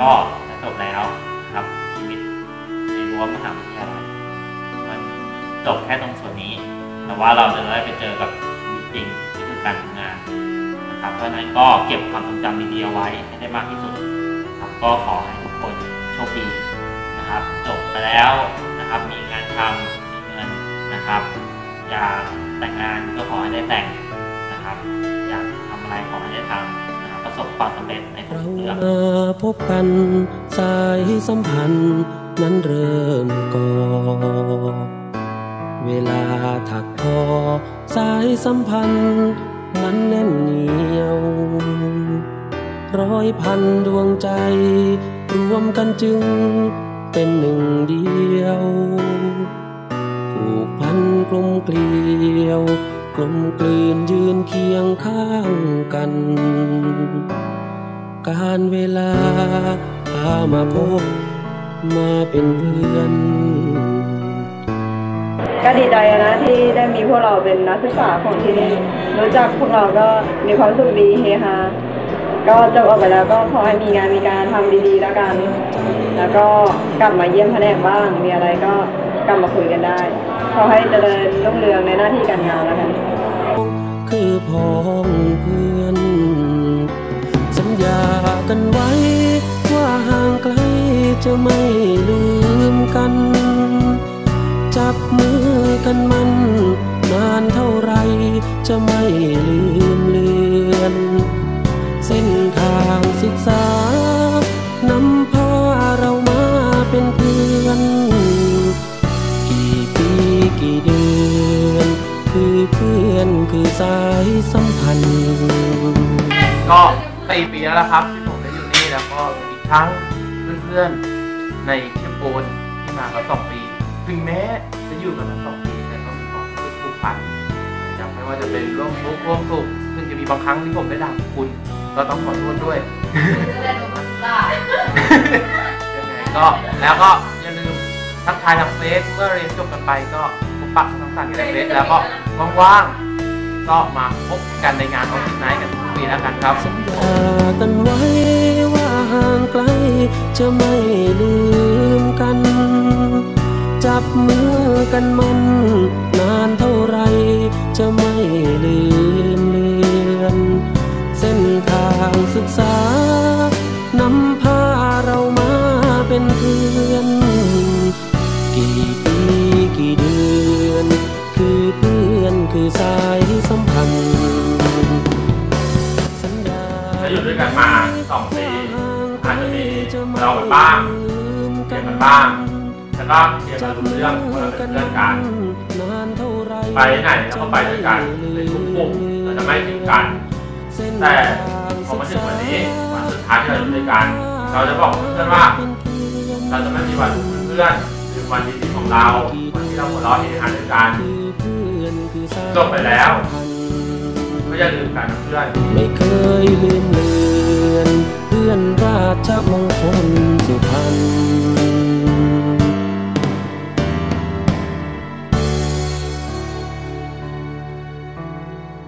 ก็จบแล้วครับชีวิตในรั้วมหาวิทยาลัยมันจบแค่ตรงส่วนนี้ แต่ว่าเราจะได้ไปเจอกับมิจริงที่คือการทำงานนะครับเพราะนั้นก็เก็บความทรงจำดีๆเอาไว้ให้ได้มากที่สุดครับก็ขอให้ทุกคนโชคดีนะครับ จบไปแล้วนะครับมีงานทำมีเงินนะครับอยากแต่งงานก็ขอให้ได้แต่งนะครับ อยากทำอะไรขอให้ได้ทำ ความสำเร็จในทุเรากเรื่องมาพบกันสายสัมพันธ์นั้นเริ่มก่อ เวลาถักทอสายสัมพันธ์นั้นแน่นเหนียว ร้อยพันดวงใจ รวมกันจึงเป็นหนึ่งเดียวผูกพันกลมเกลียวกลมกลืนยืนเคียงข้างกัน การเวลาพามาพบมาเป็นเพื่อนก็ดีใจนะที่ได้มีพวกเราเป็นนักศึกษาของที่นี่รู้จักพวกเราก็มีความสุขดีเฮฮาก็จบออกไปแล้วก็ขอให้มีงานมีการทำดีๆแล้วกัน แล้วก็กลับมาเยี่ยมแผนกบ้าง มีอะไรก็กลับมาคุยกันได้ ขอให้เจริญรุ่งเรืองในหน้าที่การงานแล้วกัน คือพ้องเพื่อ ญากันไว้ ว่าห่างไกลจะไม่ลืมกัน จับมือกันมัน นานเท่าไรจะไม่ลืมเลือน เส้นทางศึกษานำพาเรามาเป็นเพื่อน กี่ปีกี่เดือน คือเพื่อนคือสายสัมพันธ์ก็ สี่ปีแล้วนะครับที่ผมได้อยู่นี่แล้วก็อีกทั้งเพื่อนๆในเชื่อโปนที่มากันสองปี ถึงแม้จะอยู่กันมาสองปีแต่ก็มีความรู้สึกผูกพันอย่างไม่ว่าจะเป็นร่วมทุกข์ร่วมสุขซึ่งจะมีบางครั้งที่ผมได้ด่าคุณ ก็ต้องขอโทษด้วยยังไงก็แล้วก็อย่าลืมทักทายทางเฟซเมื่อเรียนจบกันไปก็พบปะทั้งสารกันในเฟซแล้วก็ว่างๆก็มาพบกันในงานของทีไนท์กันีแล้วกันครับสัญญากันไว้ว่าห่างไกลจะไม่ลืมกัน จับมือกันมันนานเท่าไรจะไม่ลืมเลือน เส้นทางศึกษานำพาเรามาเป็นเพื่อน กี่ปีกี่เดือน คือเพื่อนคือสายสัมพันธ์ กันมาสองปีอาจจะมีเรากันบ้างเกลียดกันบ้างแต่ก็เคลียร์กันรู้เรื่องว่าะเราเป็นเพื่อนกันไปไหนเราก็ไปด้วยกันในทุกมุมเราจะไม่ทิ้งกันแต่พอมาถึงวันนี้วันสุดท้ายที่เราอยู่ด้วยกัน เราจะบอกเพื่อนว่า เราจะไม่มีวันเพื่อนหรือวันดีๆของเราวันที่เราหัวเราะเฮฮาด้วยกันจบไปแล้วก็อย่าลืมกันนะเพื่อนไม่เคยลืมเลื อนเพื่อนราชมงคลสุพรรณ